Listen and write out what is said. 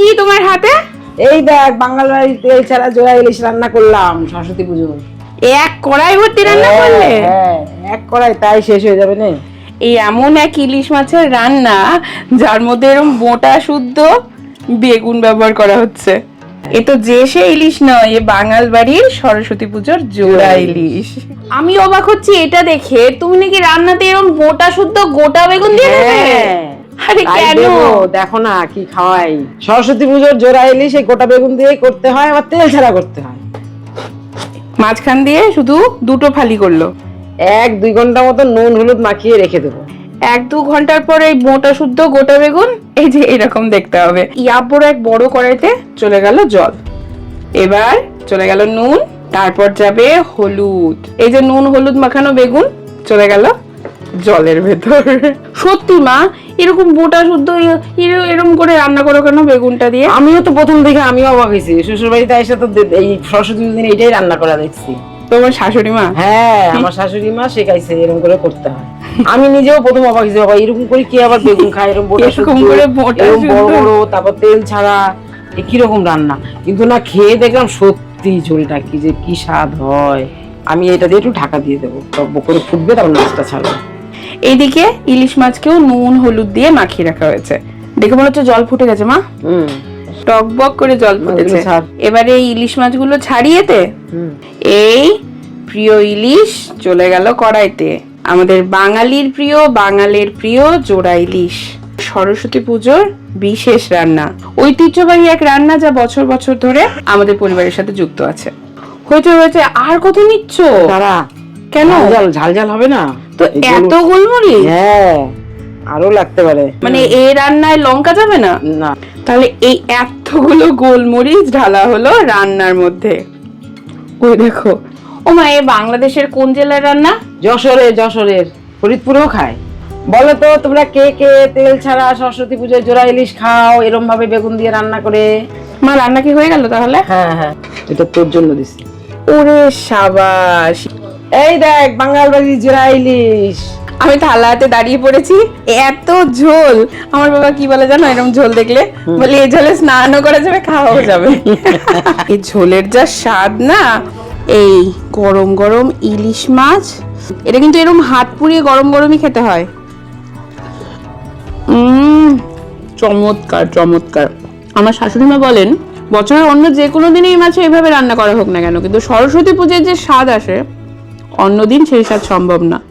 কি তোমার হাতে? এই দেখ বাঙাল বাড়ির তেল ছাড়া জোড়া ইলিশ রান্না করলাম সরস্বতী পুজো এক কড়াই ভর্তি রান্না করলে? হ্যাঁ এক কড়াই তাই শেষ হয়ে যাবে না। এই এমন এক ইলিশ মাছের রান্না যার মধ্যে এরকম মোটা শুদ্ধ বেগুন ব্যবহার করা হচ্ছে। এ তো যে সে ইলিশ নয় এ বাঙাল বাড়ির সরস্বতী পুজোর জোড়া ইলিশ। আমি অবাক হচ্ছি এটা দেখে। তুমি নাকি রান্নাতে এরকম মোটা শুদ্ধ গোটা বেগুন দিয়ে দেবে? হ্যাঁ। আরে কেন? দেখো না কি খাওয়াই। সরস্বতী পুজোর জোড়া ইলিশ এই গোটা বেগুন দিয়েই করতে হয় আবার তেল ছাড়া করতে হয়। মাঝখান দিয়ে শুধু দুটো ফালি করল। এক দুই ঘণ্টা মতো নুন হলুদ মাখিয়ে রেখে দেবো। এক দু ঘণ্টার পর এই মোটা শুদ্ধ গোটা বেগুন এই যে এরকম দেখতে হবে। বড় এক বড় কড়াইতে চলে গেল জল। এবার চলে গেল নুন তারপর যাবে হলুদ। এই যে নুন হলুদ মাখানো বেগুন চলে গেল জলের ভেতর। সত্যি মা এরকম মোটা শুদ্ধ এরকম করে রান্না করো কেন বেগুনটা দিয়ে? আমিও তো প্রথম থেকে আমিও অবাক হয়েছি। শ্বশুর বাড়িতে এসে তো এই সরস্বতী দিন এইটাই রান্না করা দেখছি। তোমার শাশুড়ি মা? হ্যাঁ আমার শাশুড়ি মা শেখাইছে এরকম করে করতে হয়। আমি নিজেও প্রথম অবাক হয়েছি বাবা এরকম করে কি আবার বেগুন খায় এরকম মোটা এরকম করে এরকম বড় বড় তারপর তেল ছাড়া এ কীরকম রান্না? কিন্তু না খেয়ে দেখলাম সত্যি ঝোলটা কি যে কি স্বাদ হয়। আমি এটা দিয়ে একটু ঢাকা দিয়ে দেবো করে ফুটবে তারপর মাছটা ছাড়বো। এইদিকে ইলিশ মাছকেও নুন হলুদ দিয়ে মাখিয়ে রাখা হয়েছে। দেখে মনে হচ্ছে জল ফুটে গেছে মা? টকবক করে জল ফুটেছে। এবারে এই ইলিশ মাছগুলো ছাড়িয়েতে এই প্রিয় ইলিশ চলে গেল কড়াইতে। আমাদের বাঙালির প্রিয় বাঙালির প্রিয় জোড়া ইলিশ। সরস্বতী পুজোর বিশেষ রান্না। ঐতিহ্যবাহী এক রান্না যা বছর বছর ধরে আমাদের পরিবারের সাথে যুক্ত আছে। হয়েছে হয়েছে আর কত নিচ্ছ তারা কেন? ঝাল ঝাল ঝাল হবে না? তো এত গোলমরিচ? হ্যাঁ আরও লাগতে পারে। মানে এই রান্নায় লঙ্কা যাবে না? না। তাহলে এই এতগুলো গোলমরিচ ঢালা হলো রান্নার মধ্যে। ওই দেখো। ও মা এ বাংলাদেশের কোন জেলার রান্না? যশোরের যশোরের। ফরিদপুরেও খায়। বলো তো তোমরা কে কে তেল ছাড়া সরস্বতী পুজোয় জোড়া ইলিশ খাও এরম ভাবে বেগুন দিয়ে রান্না করে? মা রান্না কি হয়ে গেল তাহলে? হ্যাঁ হ্যাঁ। এটা তোর জন্য দিছি। ওরে সাবাস। এই দেখ বাঙাল বাড়ির জোড়া ইলিশ। আমি থালা হাতে দাঁড়িয়ে পড়েছি। এত ঝোল। আমার বাবা কি বলে জানো এরকম ঝোল দেখলে? বলে এই ঝোলে স্নানও করা যাবে খাওয়াও যাবে। এই ঝোলের যা স্বাদ না এই গরম গরম ইলিশ মাছ এটা কিন্তু এরকম হাত পুড়িয়ে গরম গরমই খেতে হয়। উম চমৎকার চমৎকার। আমার শাশুড়ি মা বলেন বছরের অন্য যে কোনো দিনে এই মাছে এইভাবে রান্না করা হোক না কেন কিন্তু সরস্বতী পুজোর যে স্বাদ আসে অন্যদিন সেই স্বাদ সম্ভব না।